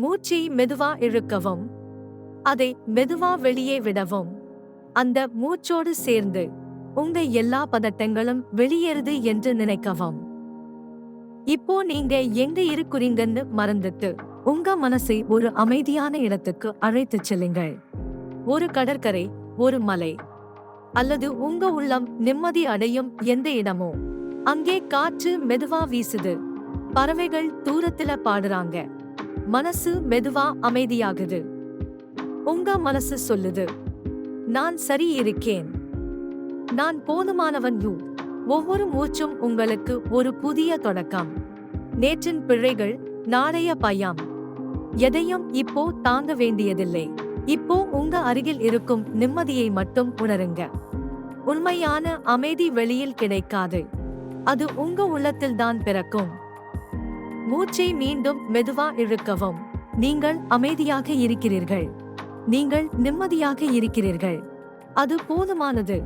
மூச்சை மெதுவா இழுக்கவும் அதை மெதுவா வெளியே விடவும். அந்த மூச்சோடு சேர்ந்து உங்க எல்லா பதட்டங்களும் வெளியேறுது என்று நினைக்கவும். இப்போ நீங்க எங்க இருக்கிறீங்கன்னு மறந்துட்டு உங்க மனசை ஒரு அமைதியான இடத்துக்கு அழைத்துச் செல்லுங்கள். ஒரு கடற்கரை ஒரு மலை அல்லது உங்க உள்ளம் நிம்மதி அடையும் எந்த இடமோ அங்கே காற்று மெதுவா வீசுது. பறவைகள் தூரத்துல பாடுறாங்க. மனசு மெதுவா அமைதியாகுது. உங்க மனசு சொல்லுது நான் சரி இருக்கேன். நான் போதுமானவன் யூ. ஒவ்வொரு மூச்சும் உங்களுக்கு ஒரு புதிய தொடக்கம். நேற்றின் பிழைகள் நாளைய பயம். எதையும் இப்போ தாங்க வேண்டியதில்லை. இப்போ உங்க அருகில் இருக்கும் நிம்மதியை மட்டும் உணருங்க. உண்மையான அமைதி வெளியில் கிடைக்காது. அது உங்க உள்ளத்தில்தான் பிறக்கும். மூச்சை மீண்டும் மெதுவா இழுக்கவும். நீங்கள் அமைதியாக இருக்கிறீர்கள். நீங்கள் நிம்மதியாக இருக்கிறீர்கள். அது போதுமானது.